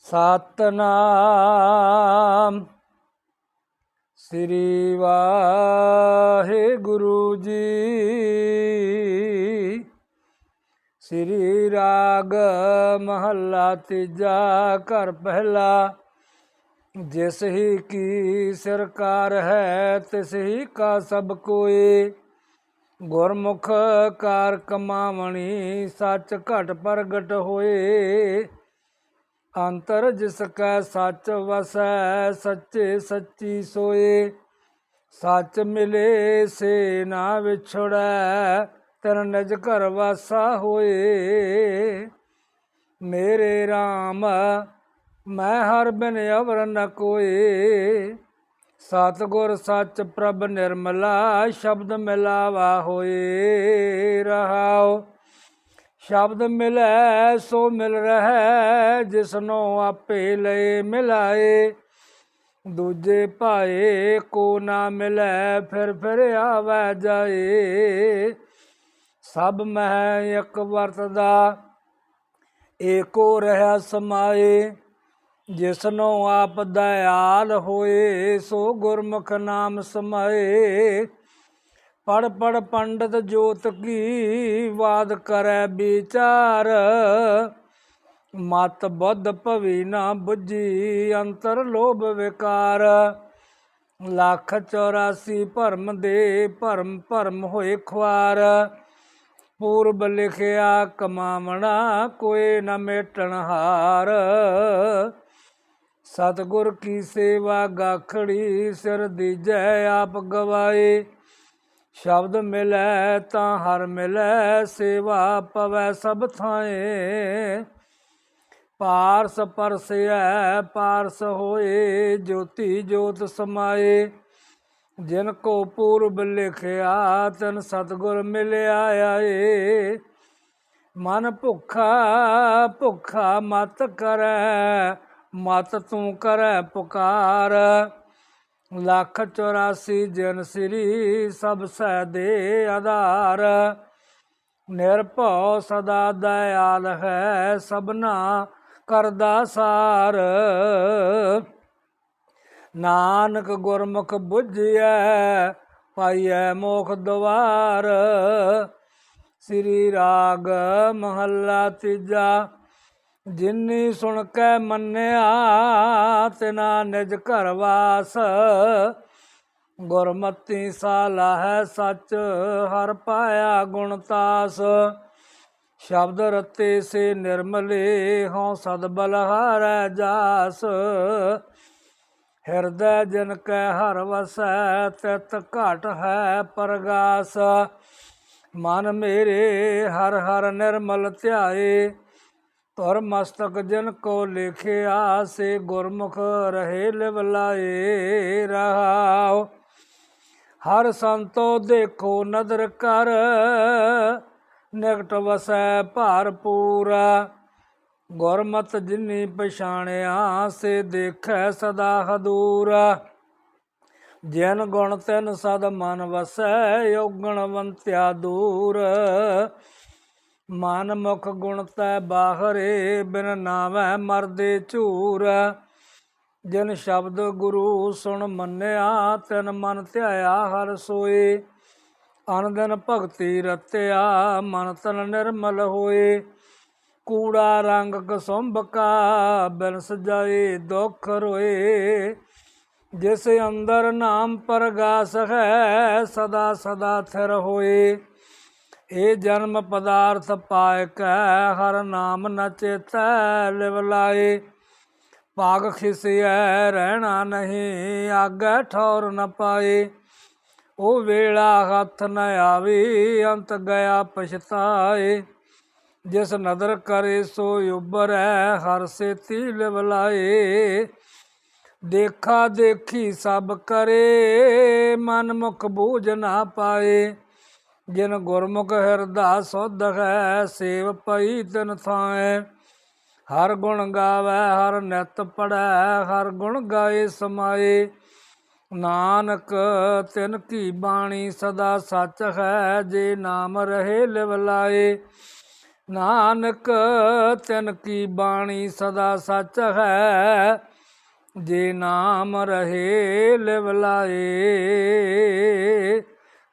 ਸਤਨਾਮ। ਸ੍ਰੀ ਵਾਹਿਗੁਰੂ ਜੀ। ਸ੍ਰੀ ਰਾਗ ਮਹੱਲਾ ਤੀਜਾ ਘਰ ਪਹਿਲਾ। ਜਿਸ ਹੀ ਕੀ ਸਰਕਾਰ ਹੈ, ਤਿਸ ਹੀ ਕਾ ਸਭ ਕੋਏ ਗੁਰਮੁਖ ਕਾਰ ਕਮਾਵਣੀ, ਸੱਚ ਘਟ ਪ੍ਰਗਟ ਹੋਏ। ਅੰਤਰ ਜਿਸ ਕੈ ਸੱਚ ਵਸੈ, ਸੱਚੇ ਸੱਚੀ ਸੋਏ। ਸੱਚ ਮਿਲੇ, ਸੇ ਨਾ ਵਿਛੜੈ, ਤਨ ਨਿਜ ਘਰ ਵਾਸਾ ਹੋਏ। ਮੇਰੇ RAM ਮੈਂ ਹਰ ਬਿਨ ਅਵਰ ਨ ਕੋਏ। ਸਤਿਗੁਰ ਸੱਚ ਪ੍ਰਭ ਨਿਰਮਲਾ, ਸ਼ਬਦ ਮਿਲਾਵਾ ਹੋਏ ਰਹਾਓ। ਸ਼ਬਦ ਮਿਲੈ, ਸੋ ਮਿਲ ਰਹਿ, ਜਿਸਨੋ ਆਪੇ ਲਏ ਮਿਲਾਏ। ਦੂਜੇ ਭਾਏ ਕੋ ਨਾ ਮਿਲੈ, ਫਿਰ ਫਿਰ ਆਵੈ ਜਾਏ। ਸਭ ਮਹਿ ਇੱਕ ਵਰਤਦਾ, ਏਕੋ ਰਹਿ ਸਮਾਏ। ਜਿਸਨੋ ਆਪ ਦਇਆਲ ਹੋਏ, ਸੋ ਗੁਰਮੁਖ ਨਾਮ ਸਮਾਏ। ਪੜ ਪੜ ਪੰਡਤ ਜੋਤ ਕੀ ਵਾਦ ਕਰੈ ਵਿਚਾਰ। ਮਤ ਬੁੱਧ ਭਵੀ ਨਾ ਬੁੱਝੀ, ਅੰਤਰ ਲੋਭ ਵਿਕਾਰ। ਲੱਖ 84 ਭਰਮ ਦੇ ਭਰਮ ਭਰਮ ਹੋਏ ਖੁਆਰ। ਪੂਰਬ ਲਿਖਿਆ, ਕਮਾਵਣਾ ਕੋਈ ਨ ਮੇਟਣ ਹਾਰ। ਸਤਗੁਰ ਕੀ ਸੇਵਾ ਗਾਖੜੀ ਸਿਰ ਦੀਜੈ ਆਪ ਗਵਾਏ। ਸ਼ਬਦ ਮਿਲੈ ਤਾਂ ਹਰ ਮਿਲੈ, ਸੇਵਾ ਪਵੈ ਸਭ ਥਾਏ। ਪਾਰਸ ਪਰਸੈ ਪਾਰਸ ਹੋਏ, ਜੋਤੀ ਜੋਤ ਸਮਾਏ। ਜਿਨ ਕੋ ਪੂਰਬ ਲਿਖਿਆ, ਤਨ ਸਤਗੁਰ ਮਿਲਿਆ ਆਏ। ਮਨ ਭੁੱਖਾ ਭੁੱਖਾ ਮਤ ਕਰੈ, ਮਤ ਤੂੰ ਕਰੈ ਪੁਕਾਰ। ਲੱਖ 84 ਜਨ ਸ੍ਰੀ ਸਭ ਸਹਿ ਦੇ ਆਧਾਰ। ਨਿਰਭਉ ਸਦਾ ਦਇਆਲ ਹੈ, ਸਭਨਾ ਕਰਦਾ ਸਾਰ। ਨਾਨਕ ਗੁਰਮੁਖ ਬੁੱਝਿਐ, ਪਾਈਐ ਮੋਖ ਦਵਾਰ। ਸ੍ਰੀ ਰਾਗ ਮਹੱਲਾ ਤੀਜਾ ਜਿਨੀ ਸੁਣ ਕੇ ਮੰਨਿਆ ਤਿਨਾ ਨਿਜ ਘਰ ਵਾਸ। ਗੁਰਮਤੀ ਸਾਲਾ ਹੈ ਸੱਚ, ਹਰ ਪਾਇਆ ਗੁਣਤਾਸ ਸ਼ਬਦ ਰਤੇ ਸੇ ਨਿਰਮਲੇ, ਹਉ ਸਦ ਬਲ ਜਾਸ। ਹਿਰਦੈ ਜਨ ਕੈ ਹਰ ਵਸੈ, ਤਿਤ ਘਟ ਹੈ ਪਰਗਾਸ। ਮਨ ਮੇਰੇ ਹਰ ਹਰ ਨਿਰਮਲ ਧਿਆਏ ਧਰ ਮਸਤਕ ਜਨ ਕੋ ਲਿਖਿਆ, ਸੇ ਗੁਰਮੁਖ ਰਹੇ ਲਿਵ ਲਾਏ ਰਹਾਉ। ਹਰ ਸੰਤੋ ਦੇਖੋ ਨਦਰ ਕਰ, ਨਿਕਟ ਵਸੈ ਭਰਪੂਰਾ ਗੁਰਮਤ ਜਿਨੀ ਪਛਾਣਿਆ, ਸੇ ਦੇਖੈ ਸਦਾ ਹਦੂਰਾ। ਜਨ ਗੁਣ ਤਨ ਸਦ ਮਨ ਵਸੈ ਯੋਗਣਵੰਤਿਆ ਦੂਰ। ਮਨ ਮੁਖ ਗੁਣ ਤੈ ਬਾਹਰੇ, ਬਿਨ ਨਾਵੈ ਮਰਦੇ ਝੂਰ। ਜਿਨ ਸ਼ਬਦ ਗੁਰੂ ਸੁਣ ਮੰਨਿਆ, ਤਿਨ ਮਨ ਧਿਆਇਆ ਹਰ ਸੋਏ। ਅਨ ਭਗਤੀ ਰਤਿਆ, ਮਨ ਤਨ ਨਿਰਮਲ ਹੋਏ। ਕੂੜਾ ਰੰਗ ਕਸੁੰਭ ਕਾ ਬਿਨ ਸਜਾਏ ਦੁਖ ਰੋਏ। ਜਿਸ ਅੰਦਰ ਨਾਮ ਪ੍ਰਗਾਸ ਹੈ, ਸਦਾ ਸਦਾ ਥਿਰ ਹੋਏ। ਇਹ ਜਨਮ ਪਦਾਰਥ ਪਾਇ ਕੈ, ਹਰ ਨਾਮ ਨ ਚੇਤੈ, ਲਿਵ ਲਾਏ ਭਾਗ ਖਿਸਿਐ, ਰਹਿਣਾ ਨਹੀਂ, ਆਗੇ ਠੌਰ ਨ ਪਾਏ ਉਹ ਵੇਲਾ ਹੱਥ ਨ ਆਵੇ, ਅੰਤ ਗਿਆ ਪਛਤਾਏ ਜਿਸ ਨਦਰ ਕਰੇ, ਸੋ ਉਬਰੈ ਹਰ ਸੇਤੀ ਲਿਵਲਾਏ ਦੇਖਾ ਦੇਖੀ ਸਭ ਕਰੇ, ਮਨ ਮੁਖ ਬੂਝ ਨਾ ਪਾਏ। ਜਿਨ ਗੁਰਮੁਖ ਹਿਰਦਾ ਸੁਧ ਹੈ ਸੇਵ ਪਈ ਤਿਨ ਥਾਏ। ਹਰ ਗੁਣ ਗਾਵੇ, ਹਰ ਨਿਤ ਪੜੈ ਹਰ ਗੁਣ ਗਾਏ ਸਮਾਏ। ਨਾਨਕ, ਤਿਨ ਕੀ ਬਾਣੀ ਸਦਾ ਸੱਚ ਹੈ, ਜੇ ਨਾਮ ਰਹੇ ਲਿਵ ਲਾਏ। ਨਾਨਕ, ਤਿਨ ਕੀ ਬਾਣੀ ਸਦਾ ਸੱਚ ਹੈ, ਜੇ ਨਾਮ ਰਹੇ ਲਿਵ ਲਾਏ।